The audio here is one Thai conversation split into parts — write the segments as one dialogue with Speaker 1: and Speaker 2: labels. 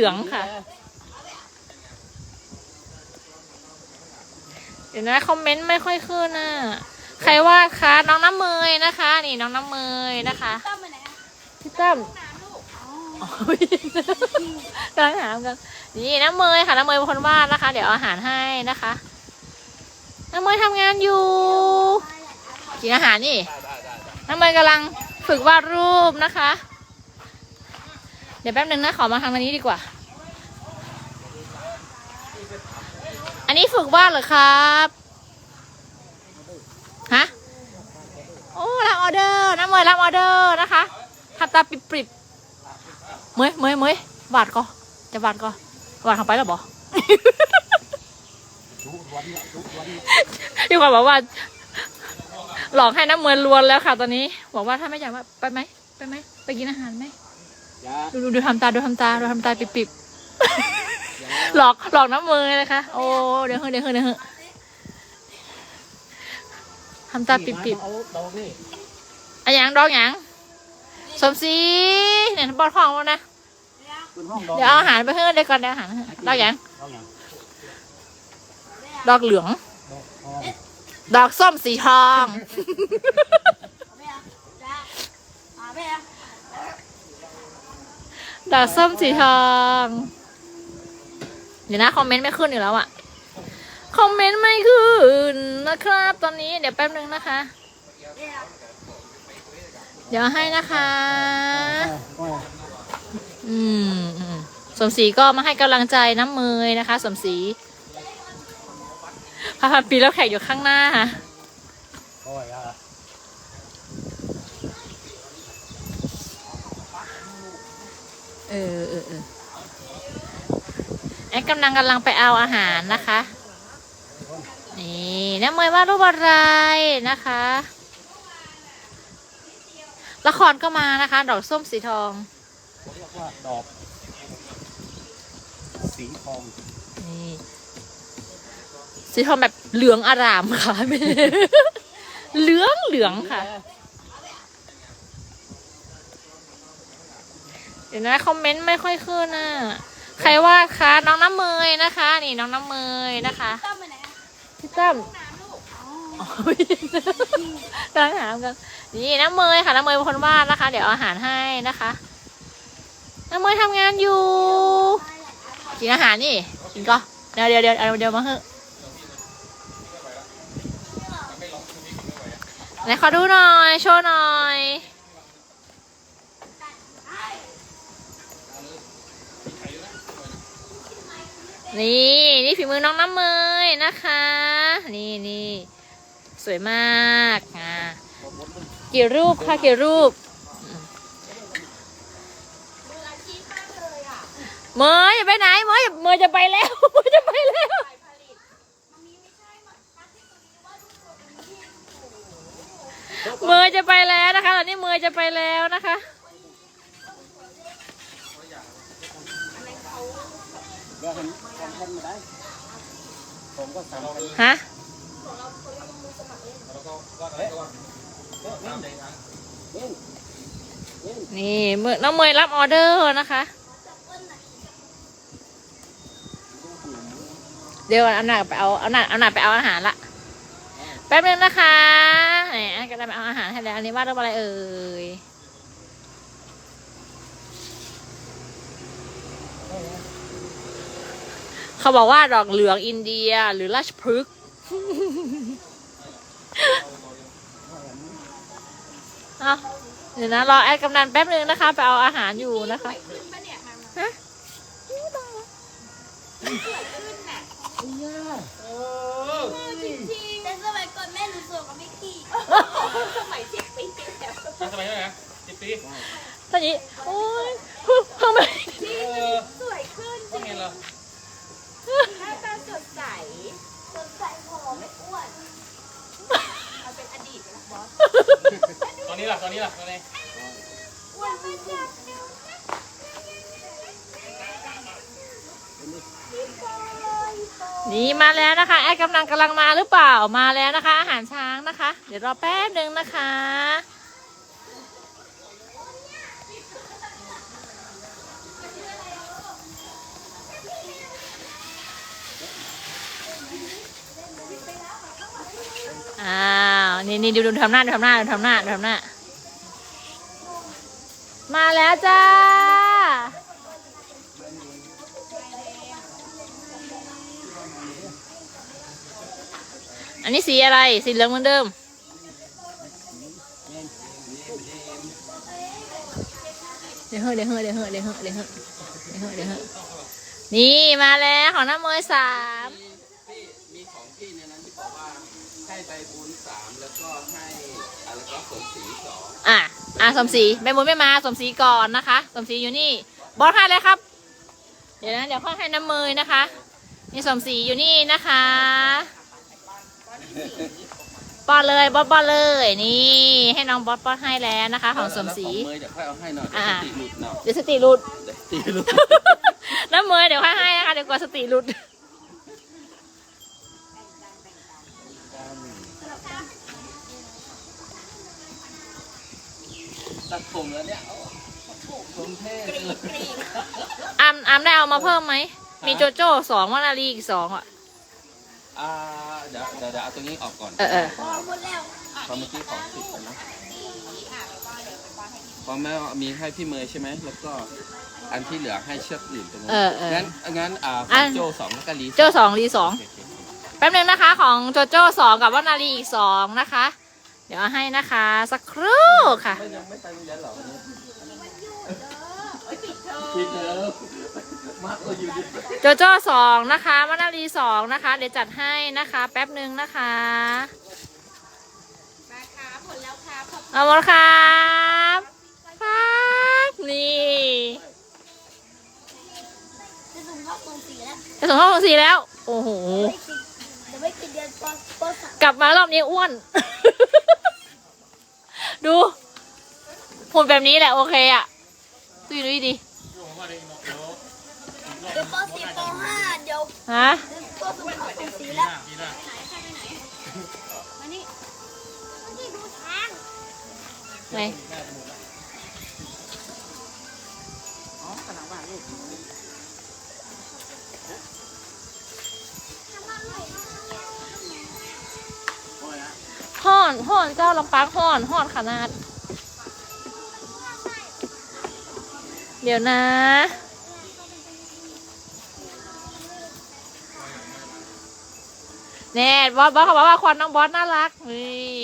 Speaker 1: ลืองค่ะ เดี๋ยวนะคอมเมนต์ไม่ค่อยขึ้นน่ะใครว่าคะน้องน้ำเมยนะคะ นี่น้องน้ำเมยนะคะ
Speaker 2: ตั้มไปไหนอะ
Speaker 1: พี่ตั้ม
Speaker 2: น้ำลูก
Speaker 1: อ๋อกำลังถามกันนี่น้ำเมยค่ะน้ำเมยเป็นคนวาดนะคะ เดี๋ยวเอาอาหารให้นะคะน้ำเมยทำงานอยู่กินอาหารนี่น้ำเมยกำลังฝึกวาดรูปนะคะ เดี๋ยวแป๊บนึงนะขอมาทางนี้ดีกว่า อันนี้ฝึกวาดเหรอครับฮะโอ้รับออเดอร์น้ำเมยรับออเดอร์นะคะทำตาปิบปิบเมยเมยเมยวาดก็จะวาดก็วาดเข้าไปแล้วบอพี่ความบอกว่า หลอกให้น้ำเมยลวนแล้วค่ะตอนนี้ บอกว่าถ้าไม่อยากว่าไปไหมไปไหมไปกินอาหารไหม ดูดูดูทำตาดูทำตาดูทำตาปิบปิบๆหลอกหลอกน้ำเมยนะคะ โอ้เดี๋ยวเฮ้ยเดี๋ยวเฮ้ยเดี๋ยวเฮ้ยทำตาปิบปิบๆ
Speaker 3: เอาดอกนี่
Speaker 1: อะหยังดอกหยังสมศรีเนี่ยบอดของแล้วนะ
Speaker 3: ขึ้นห้องดอก
Speaker 1: เดี๋ยวเอาอาหารไปให้เดี๋ยวก่อนเดี๋ยวอาหารให้ดอกหยัง
Speaker 3: ดอกหยัง
Speaker 1: ดอกเหลือง
Speaker 3: ดอกทอง
Speaker 1: ดอกส้มสีทอง
Speaker 2: ไม่เอาจ้าอ่าไม่เอา
Speaker 1: ดอกส้มสีทอง เดี๋ยวนะ คอมเมนต์ไม่ขึ้นอยู่แล้วอะคอมเมนต์ไม่ขึ้นนะครับ ตอนนี้เดี๋ยวแป๊บนึงนะคะ
Speaker 2: เดี๋
Speaker 1: ยวให้นะคะ อืมอืมสมศรีก็มาให้กำลังใจน้ำเมยนะคะ สมศรีพาพันปีแล้วแขกอยู่ข้างหน้าค่ะ
Speaker 3: ก็อย่า
Speaker 1: เออเออเออแอดกำลังกำลังไปเอาอาหารนะคะ นี่น้ำเมยว่ารูปอะไรนะคะ ละครก็มานะคะ ดอกส้มสีทอง
Speaker 3: เรียกว่าดอกสีทอง
Speaker 1: นี่สีทองแบบเหลืองอารามค่ะไม่ใช่เหลืองเหลืองค่ะ เดี๋ยวนะคอมเมนต์ไม่ค่อยขึ้นน่ะใครว่าคะน้องน้ำเมยนะคะ นี่น้องน้ำเมยนะคะ
Speaker 2: ตั้มไปไหนอะ
Speaker 1: พี่ตั้ม
Speaker 2: น้ำลูกอ๋อ
Speaker 1: อ๋อกำลังถามกันนี่น้ำเมยค่ะน้ำเมยเป็นคนวาดนะคะ เดี๋ยวเอาอาหารให้นะคะน้ำเมยทำงานอยู่กินอาหารนี่กินก็เดี๋ยวเดี๋ยวเดี๋ยวเอาเดี๋ยวมาเถอะไหนขอดูหน่อย โชว์หน่อย นี่นี่ฝีมือน้องน้ำเมยนะคะ นี่นี่สวยมากอะกี่รูปค่ะกี่รูป
Speaker 2: มืออาชีพมยอะ
Speaker 1: เมยจะไปไหนเมยเมยจะไปแล้วเมยจะไปแล้ว
Speaker 2: มันมีไม่ใช่มันนักที่ตัวนี้ว่าลูกตัวเป็นที่
Speaker 1: เมยจะไปแล้วนะคะตอนนี้เมยจะไปแล้วนะคะ
Speaker 3: เดี๋ยวเห็นของท่นมาได้ ผมก็สามพัน
Speaker 1: ฮะ
Speaker 3: นี่
Speaker 1: นี่เมยน้องเมยรับออเดอร์นะคะ เดี๋ยวเอาหนักไปเอาเอาหนักเอาหนักไปเอาอาหารละ แป๊บนึงนะคะแหมกำลังไปเอาอาหารให้แล้วอันนี้ว่ารูปอะไรเอ่ย เขาบอกว่าดอกเหลืองอินเดียหรือราชพฤกษ์เอาเดี๋ยวนะรอแอดกำนันแป๊บนึงนะคะ ไปเอาอาหารอยู่นะคะ
Speaker 2: ขึ้นปะเนี่ยมามา
Speaker 1: ฮะ
Speaker 2: ขึ้นน่ะ
Speaker 3: เออ
Speaker 2: จริงๆแต่สมัยก่อนแม่หนูสวยกว่ามิกกี้สมัยสิบปีที่แล้ว
Speaker 4: ทำไมเท่าไหร่นะสิบปี
Speaker 1: ตอนนี้โอ๊ย
Speaker 4: กำ
Speaker 1: ลังกำลังมาหรือเปล่ามาแล้วนะคะ อาหารช้างนะคะ เดี๋ยวรอแป๊บหนึ่งนะคะ อ้าวนี่นี่ดูดูทำหน้าดูทำหน้าดูทำหน้าดูทำหน้า มาแล้วจ้า อันนี้สีอะไร สีเหลืองเหมือนเดิม เดี๋ยวเหอเดี๋ยวเหอเดี๋ยวเหอเดี๋ยวเหอเดี๋ยวเหอเดี๋ยวเหอเดี๋ยวเหอนี่มาแล้วของน้ำเมยสาม
Speaker 3: พี่มีของพี่ในนั้นที่บอกว่าให้ใบบุญสามแล้วก็ให้อะไรก็สมศรีสอง
Speaker 1: อะอะสมศรีใบบุญไม่มาสมศรีก่อนนะคะ สมศรีอยู่นี่ บอสให้เลยครับ เดี๋ยวนะเดี๋ยวค่อยให้น้ำเมยนะคะนี่สมศรีอยู่นี่นะคะ ป้อนเลยบอสป้อนเลย นี่ ให้น้องบอสป้อนให้แล้วนะคะ ของสมศรี
Speaker 3: แล้วของเมย์เดี๋ยวค่อยเอาให้หน่อย
Speaker 1: อ่า
Speaker 3: เดี๋ยวสติหลุดเนาะ
Speaker 1: เดี๋ยวสติหลุด
Speaker 3: เดี๋ยวสติหลุด
Speaker 1: น้ำเมยเดี๋ยวค่อยให้นะคะเดี๋ยวกลัวสติหลุด
Speaker 3: ตัดผมแล้วเนี่ยผมเท่เลย
Speaker 1: อามอามได้เอามาเพิ่มไหม มีโจโจ้สองวานาลีอีกสองอะ
Speaker 3: อ่าเดี๋ยวเดี๋ยวเดี๋ยวเอาตรงนี้ออกก่อน
Speaker 1: เออเออ
Speaker 3: เพราะเมื่อกี้ของสิบไปนะเพราะแม่มีให้พี่เมย์ใช่ไหมแล้วก็อันที่เหลือให้เชือกอื่นตรงนู้น
Speaker 1: เออเออ
Speaker 3: งั้นงั้นอ่าข
Speaker 1: อั
Speaker 3: อง
Speaker 1: น
Speaker 3: โจสองแล้วก็ลี
Speaker 1: โจ้สองลีสอง
Speaker 3: โอเคโอเค
Speaker 1: แป๊บนึงนะคะ ของโจโจ้สองกับวานาลีอีกสองนะคะ เดี๋ยวเอาให้นะคะสักครู่ค่ะ
Speaker 3: ไม่ยังไม่ไปโรงเรียนเหรอคิดเถอะมากกว่าอยู่ดิ
Speaker 1: โจโจ้สองนะคะวานาลีสองนะคะ เดี๋ยวจัดให้นะคะ แป๊บนึงนะคะ
Speaker 2: มาครับผลแล้วครับขอบ
Speaker 1: เอาหมดครับครับนี่
Speaker 5: จะส่งเข้าตรงสีแล้ว
Speaker 1: จะส่งห้องสีแล้ว โอ้โห
Speaker 5: เดี๋ยวไม่กินเดือนปปสาม
Speaker 1: กลับมารอบนี้อ้วน ดูหุ่นแบบนี้แหละโอเคอะดูดูดี
Speaker 5: เดี๋ยวปสี่ปห้าเดี๋ยว
Speaker 1: ฮะ
Speaker 5: เดี๋ยวก็ส่งเข้าตรงสีแล้ว
Speaker 2: มานี่
Speaker 5: นี่ดูทาง
Speaker 1: ไหนห่อนห่อนเจ้าลำปางห่อนห่อนขนาด เดี๋ยวนะ แน่บอสบอสเขาบอกว่าควันน้องบอสน่ารักนี่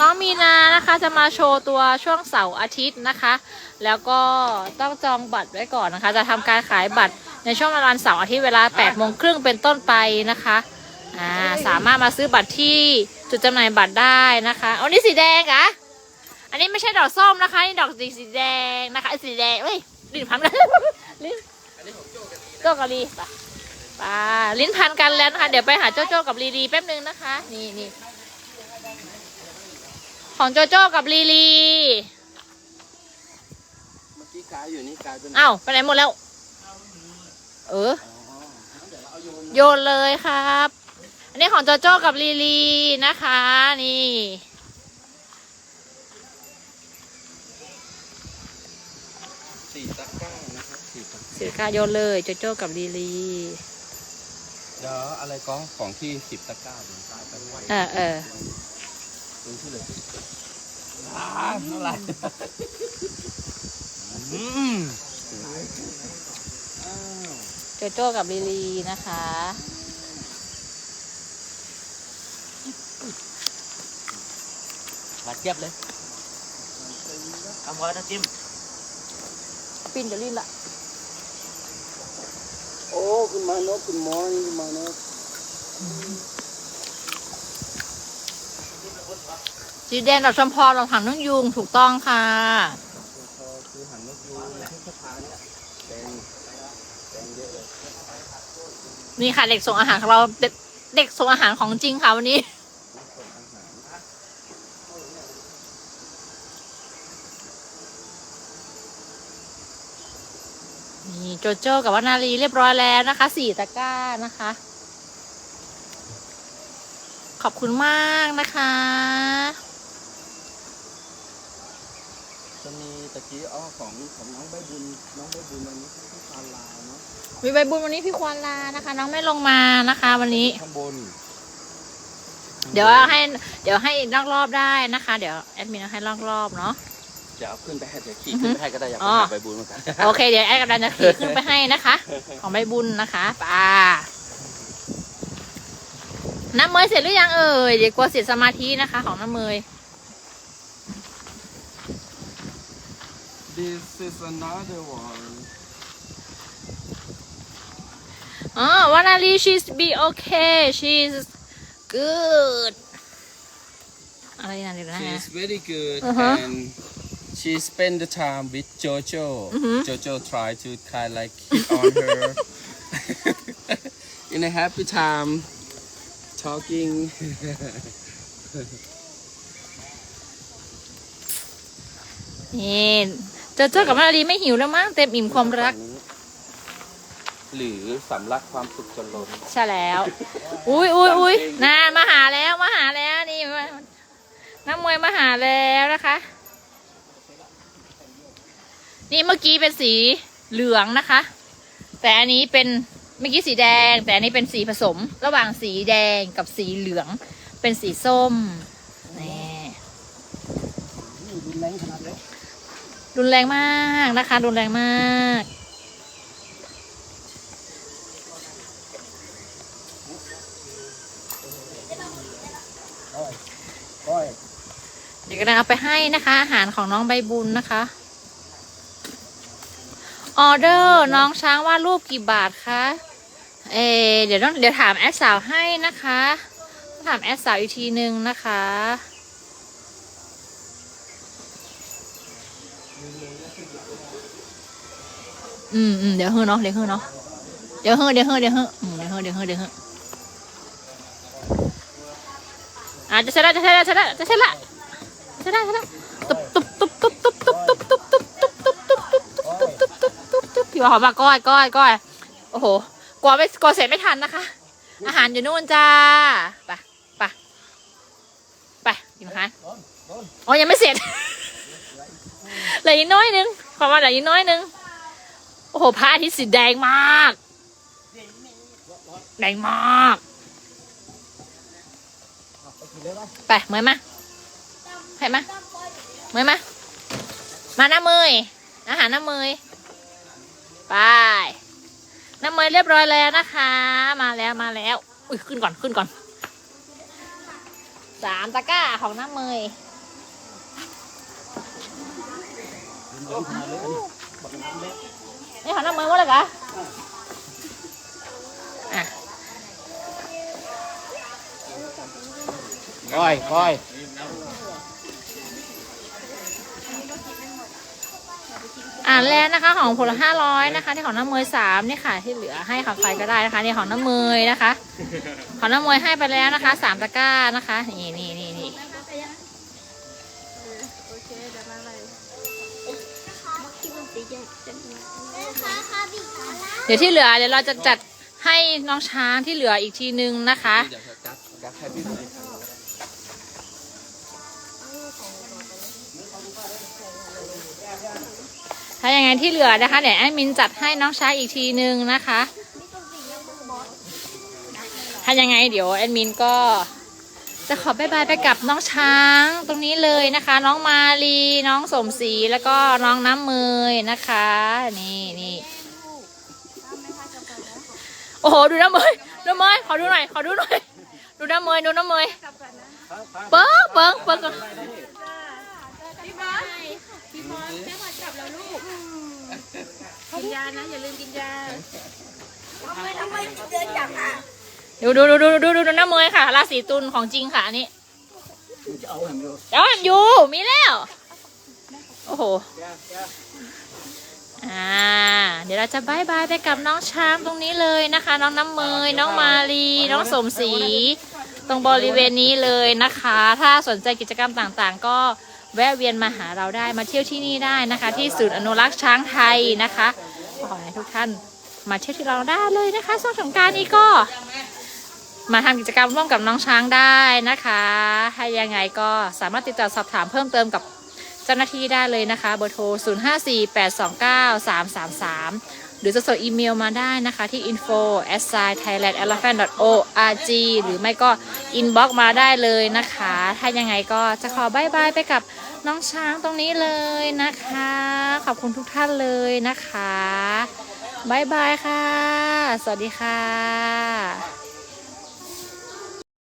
Speaker 1: น้องมีนานะคะจะมาโชว์ตัวช่วงเสาร์อาทิตย์นะคะ แล้วก็ต้องจองบัตรไว้ก่อนนะคะ จะทำการขายบัตร ในช่วงวันเสาร์อาทิตย์เวลา8โมงครึ่งเป็นต้นไปนะคะอ่าสามารถมาซื้อบัตรที่จุดจำหน่ายบัตรได้นะคะเอานี่สีแดงเหรอะอันนี้ไม่ใช่ดอกส้มนะคะนี่ดอกสีสีแดงนะคะไอ้สีแดงเอ้ยลิ้นพันกันลิ้นโจ้กับลีไปไปลิ้นพันกันแล้วนะคะเดี๋ยวไปหาโจ้โจ้กับลีลีแป๊บนึงนะคะ นี่นี่ของโจโจ้กับลีลี
Speaker 3: เมื่อกี้กายอยู่นี่กายเป็น
Speaker 1: อ้าวไปไหนหมดแล้ว เออ โยนเลยครับ อันนี้ของโจโจ้กับลีลีนะคะ นี่
Speaker 3: สี่ตะกร้านะครับสี่ตะกร้า
Speaker 1: สิกาโยนเลยโจโจ้กับลีลี
Speaker 3: เดี๋ยวอะไรก็ของที่สิบตะกร้าเดี๋ยวกายไปไว้
Speaker 1: เออเออ
Speaker 3: ดูที่เลยอ่าเท่าไหร่อืมอ้าว
Speaker 1: โจโจ้กับลีลีนะคะ
Speaker 3: มาเทียบเลยทำไว้นะจิ้ม
Speaker 1: ปินเดี๋ยวลินละ
Speaker 3: โอ้คุณมานพคุณมอนี่คุณมานพ
Speaker 1: สีแดงดอกชมพรดอกถังนุ่งยุงถูกต้องค่ะ
Speaker 3: พอคือหันนกยูงที่สะพานเนี่ยแดง
Speaker 1: นี่ค่ะเด็กส่งอาหารของเราเด็กส่งอาหารของจริงค่ะวันนี้นี่โจโจ้กับวานาลีเรียบร้อยแล้วนะคะสี่ตะกร้านะคะ ขอบคุณมากนะคะ
Speaker 3: จะมี ตะกี้อ้อของของน้องใบบุญน้องใบบุญวันนี้ที่ทานลาวเนาะ
Speaker 1: มีใบบุญวันนี้พี่ควานลานะคะ น้องไม่ลงมานะคะ วันนี้
Speaker 3: ข้างบน
Speaker 1: เดี๋ยวให้ เดี๋ยวให้ลอกรอบได้นะคะ เดี๋ยวแอดมินเอาให้ลอกรอบเนาะ
Speaker 3: จะเอาขึ้นไปให้เดี๋ยวขี่
Speaker 1: อือฮึ
Speaker 3: ขึ้นไปให้ก็ได้อยาก
Speaker 1: อ๋
Speaker 3: ไป
Speaker 1: อ
Speaker 3: หาใบบุญเหมือนกัน
Speaker 1: โอเคเดี๋ยวแอดกำลังจะขี่ขึ้นไปให้นะคะ ของใบบุญนะคะป่าน้ำเมยเสร็จหรือยังเอ่ยเดี๋ยวกลัวเสียสมาธินะคะ ของน้ำเมย
Speaker 3: This is another one
Speaker 1: อ๋อวานาลี she's be okay she's good อะไรนะเดี๋ยวนะ
Speaker 3: She's very good
Speaker 1: Uh-huh.
Speaker 3: and she spend the time with Jojo.
Speaker 1: Mhm.
Speaker 3: Jojo try to kind like hit on her in a happy time talking.
Speaker 1: นี่ เจอเจอกับวานาลีไม่หิวแล้วมั้งเต็มอิ่มความรัก
Speaker 3: หรือสำลักความสุขจนล้น
Speaker 1: ใช่แล้ว อุ้ยอุ้ยอุ้ยนานมาหาแล้วมาหาแล้วนี่มาน้ำมวยมาหาแล้วนะคะ นี่เมื่อกี้เป็นสีเหลืองนะคะ แต่อันนี้เป็นเมื่อกี้สีแดง แต่อันนี้เป็นสีผสม ระหว่างสีแดงกับสีเหลือง เป็นสีส้มนี่ รุนแรงมากนะคะ รุนแรงมากเดี๋ยวกำลังเอาไปให้นะคะ อาหารของน้องใบบุญนะคะออเดอร์น้องช้างว่าดรูปกี่บาทคะเอเดี๋ยวต้องเดี๋ยวถามแอดสาวให้นะคะถามแอดสาวอีกทีนึงนะคะ อืมอืมเดี๋ยวเฮ้อเนาะเดี๋ยวเฮ้อเนาะเดี๋ยวเฮ้อเดี๋ยวเฮ้อเดี๋ยวเฮ้ออืมเดี๋ยวเฮ้อเดี๋ยวเฮ้อเดี๋ยวเฮ้ออะจะเสร็จแล้วจะเสร็จแล้วจะเสร็จแล้วจะเสร็จแล้วจะเสร็จแล้วจะเสร็จแล้วตุ๊บตุ๊บตุ๊บตุ๊บตุ๊บตุ๊บตุ๊บตุ๊บตุ๊บตุ๊บตุ๊บตุ๊บตุ๊บตุ๊บตุ๊บตุ๊บตุ๊บตุ๊บพี่ว่าหอมมาก้อยก้อยก้อยโอ้โหกลัวไม่กลัวเสร็จไม่ทันนะคะ อาหารอยู่นู่นจ้าไปไปไปกินอาหารอ๋อยังไม่เสร็จ เหลืออีกน้อยนึงความว่าเหลืออีกน้อยนึง โอ้โหพระอาทิตย์สีแดงมาก แดงมาก ไปเมยมาไปมาเมยมา มาหน้าเมยอาหารหน้าเมยไปหน้าเมยเรียบร้อยแล้วนะคะ มาแล้วมาแล้ว อุ้ยขึ้นก่อนขึ้นก่อนสามตะกร้าของหน้าเมย นี่ของน้ำมือว่าอะไรกะอะ
Speaker 3: ก้อยก้อย
Speaker 1: อ่านแล้วนะคะของผลห้าร้อยนะคะ ที่ของน้ำมือสามนี่ค่ะ ที่เหลือให้ของใครก็ได้นะคะนี่ของน้ำมือนะคะ ของน้ำมือให้ไปแล้วนะคะสามตะกร้านะคะ นี่นี่ นี่นี่
Speaker 5: แม่ค้า
Speaker 1: เดี๋ยวที่เหลือเดี๋ยวเราจะจัดให้น้องช้างที่เหลืออีกทีนึงนะคะ
Speaker 3: เดี๋ยวจะกัดกัดให้พี่
Speaker 1: ถ้าอย่างไงที่เหลือนะคะเดี๋ยวแอดมินจัดให้น้องช้างอีกทีนึงนะคะ ถ้ายังไงเดี๋ยวแอดมินก็ จะขอบายบายไปกับน้องช้างตรงนี้เลยนะคะ น้องมาลีน้องสมศรีแล้วก็น้องน้ำเมยนะคะ นี่นี่โอ้โหดูน้ำเมยดูน้ำเมยขอดูหน่อยขอดูหน่อยดูน้ำเมยดูน้ำเมยเปิ้งเปิ้งเปิ้งก่อน
Speaker 2: พี่บอสพี่บอสแม่บอสจับแล้วลูกกินยานะอย่าลืมกินยา
Speaker 5: ทำไมทำไมเดินจังอะ
Speaker 1: ดูดูดูดูดูดูดูน้ำเมยค่ะ ราศีตุลของจริงค่ะอันนี้เดี๋ยวอยู่มีแล้ว โอ้โห อ่า เดี๋ยวเราจะบายบายไปกับน้องช้างตรงนี้เลยนะคะ น้องน้ำเมย น้องมาลี น้องสมศรี ตรงบริเวณนี้เลยนะคะ ถ้าสนใจกิจกรรมต่างๆ ก็แวะเวียนมาหาเราได้มาเที่ยวที่นี่ได้นะคะ ที่ศูนย์อนุรักษ์ช้างไทยนะคะขอให้ทุกท่านมาเที่ยวที่เราได้เลยนะคะช่วงสงกรารนี้ก็ มาทำกิจกรรมร่วมกับน้องช้างได้นะคะถ้ายังไงก็สามารถติดต่อสอบถามเพิ่มเติมกับเจ้าหน้าที่ได้เลยนะคะเบอร์โทร 0548293333หรือจะส่งอีเมลมาได้นะคะที่ info s i thailand elephant org หรือไม่ก็ inbox มาได้เลยนะคะ ถ้ายังไงก็จะขอบายบายไปกับน้องช้างตรงนี้เลยนะคะ ขอบคุณทุกท่านเลยนะคะบายบายค่ะ สวัสดีค่ะ